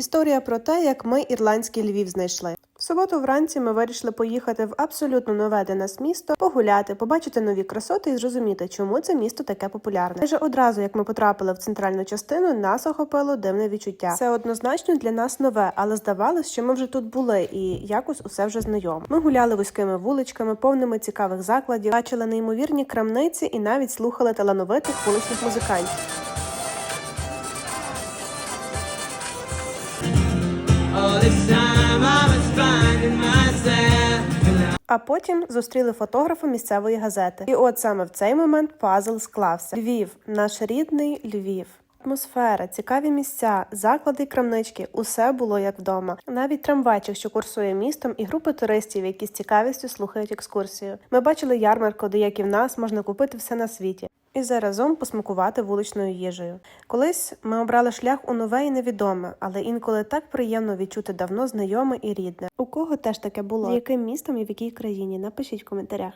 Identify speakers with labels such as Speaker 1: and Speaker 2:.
Speaker 1: Історія про те, як ми ірландський Львів знайшли. В суботу вранці ми вирішили поїхати в абсолютно нове для нас місто, погуляти, побачити нові красоти і зрозуміти, чому це місто таке популярне. Майже одразу, як ми потрапили в центральну частину, нас охопило дивне відчуття. Це однозначно для нас нове, але здавалось, що ми вже тут були і якось усе вже знайомо. Ми гуляли вузькими вуличками, повними цікавих закладів, бачили неймовірні крамниці і навіть слухали талановитих вуличних музикантів. А потім зустріли фотографа місцевої газети. І от саме в цей момент пазл склався. Львів, наш рідний Львів. Атмосфера, цікаві місця, заклади й крамнички усе було як вдома. Навіть трамвайчик, що курсує містом, і групи туристів, які з цікавістю слухають екскурсію. Ми бачили ярмарку, де як і в нас можна купити все на світі. І заразом посмакувати вуличною їжею. Колись ми обрали шлях у нове і невідоме, але інколи так приємно відчути давно знайоме і рідне. У кого теж таке було? З яким містом і в якій країні? Напишіть в коментарях.